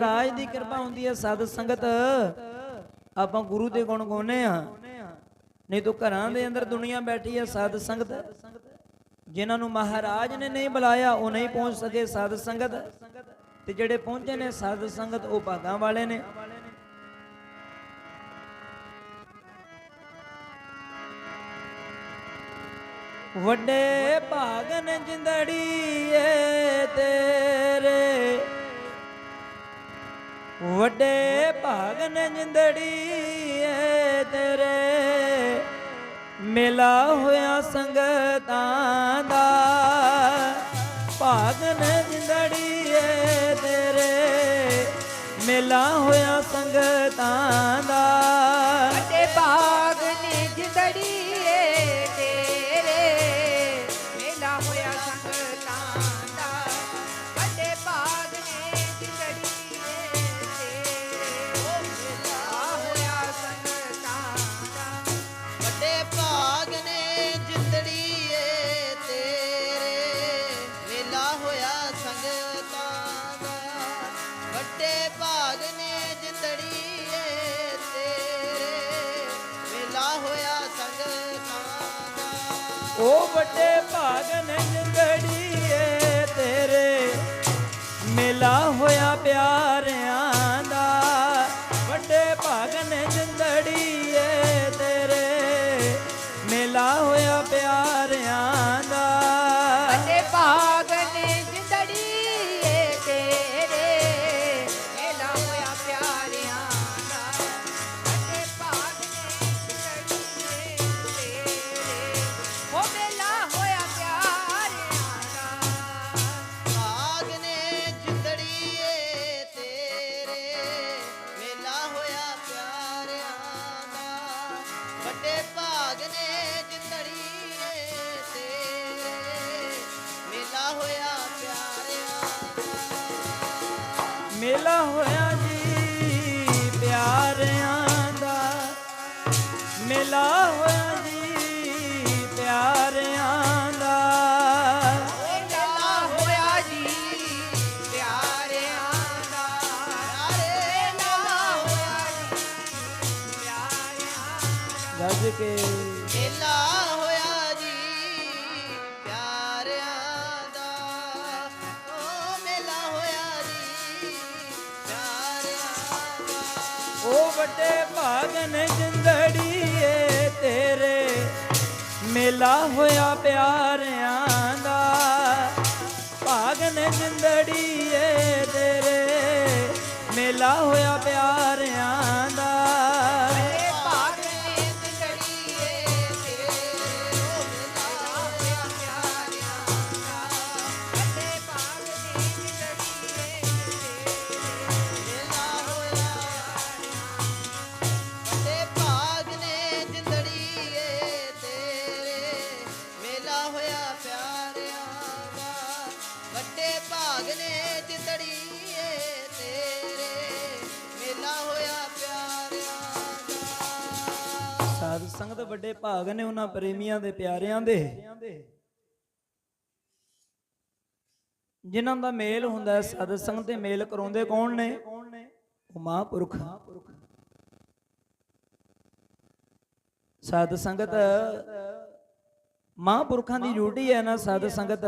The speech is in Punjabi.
ਰਾਜ ਦੀ ਕਿਰਪਾ ਹੁੰਦੀ ਹੈ ਸਾਧ ਸੰਗਤ। ਆਪਾਂ ਗੁਰੂ ਦੇ ਗੁਣ ਗਾਉਂਦੇ ਆ ਨਹੀਂ ਤੂੰ ਘਰਾਂ ਦੇ ਅੰਦਰ ਦੁਨੀਆ ਬੈਠੀ ਹੈ ਸਾਧ ਸੰਗਤ। ਜਿਨ੍ਹਾਂ ਨੂੰ ਮਹਾਰਾਜ ਨੇ ਨਹੀਂ ਬੁਲਾਇਆ, ਉਹ ਨਹੀਂ ਪਹੁੰਚ ਸਕੇ ਸਾਧ ਸੰਗਤ। ਤੇ ਜਿਹੜੇ ਪਹੁੰਚੇ ਨੇ ਸਾਧ ਸੰਗਤ, ਉਹ ਭਾਗਾਂ ਵਾਲੇ ਨੇ। ਵੱਡੇ ਭਾਗਨ ਜਿੰਦੜੀਏ ਤੇਰੇ। ਵੱਡੇ ਭਾਗਨ ਜਿੰਦੜੀਏ ਤੇਰੇ। ਮੇਲਾ ਹੋਇਆ ਸੰਗਤਾਂ ਦਾ, ਭਾਗਨ ਜਿੰਦੜੀਏ ਤੇਰੇ। ਮੇਲਾ ਹੋਇਆ ਸੰਗਤਾਂ ਦਾ ਉਹ ਵੱਡੇ ਭਾਗਨ ਜਿੰਦੜੀਏ ਤੇਰੇ। ਮੇਲਾ ਹੋਇਆ ਪਿਆਰਿਆਂ ਦਾ। ਵੱਡੇ ਭਾਗਨ ਜਿੰਦੜੀਏ ਤੇਰੇ। ਮੇਲਾ ਹੋਇਆ ਮੇਲਾ ਹੋਇਆ ਜੀ ਪਿਆਰਿਆਂ ਦਾ। ਮੇਲਾ ਹੋਇਆ ਜੀ ਪਿਆਰਿਆਂ ਦਾ। ਮੇਲਾ ਹੋਇਆ ਜੀ ਪਿਆਰਿਆਂ ਦਾ। ਮੇਲਾ ਹੋਇਆ ਜੀ ਪਿਆਰਿਆਂ ਦਾ ਗੱਜ ਕੇ ਮੇਲਾ ਉਹ ਵੱਡੇ ਭਾਗਨ ਜਿੰਦੜੀਏ ਤੇਰੇ। ਮੇਲਾ ਹੋਇਆ ਪਿਆਰਿਆਂ ਦਾ। ਭਾਗਨ ਜਿੰਦੜੀਏ ਵੱਡੇ ਭਾਗ ਨੇ ਜਿੰਦੜੀਏ ਤੇਰੇ। ਮੇਲਾ ਹੋਇਆ ਪਿਆਰਿਆਂ ਦਾ। ਸਾਧ ਸੰਗਤ ਵੱਡੇ ਭਾਗ ਨੇ ਉਹਨਾਂ ਪ੍ਰੇਮੀਆਂ ਦੇ ਪਿਆਰਿਆਂ ਦੇ। ਜਿਨ੍ਹਾਂ ਦਾ ਮੇਲ ਹੁੰਦਾ ਹੈ, ਸਾਧ ਸੰਗਤ ਦੇ ਮੇਲ ਕਰਾਉਂਦੇ ਕੌਣ ਨੇ? ਉਹ ਮਹਾਂਪੁਰਖ। ਸਾਧ ਸੰਗਤ ਮਹਾਂਪੁਰਖਾਂ ਦੀ ਡਿਊਟੀ ਹੈ ਨਾ, ਸਾਧ ਸੰਗਤ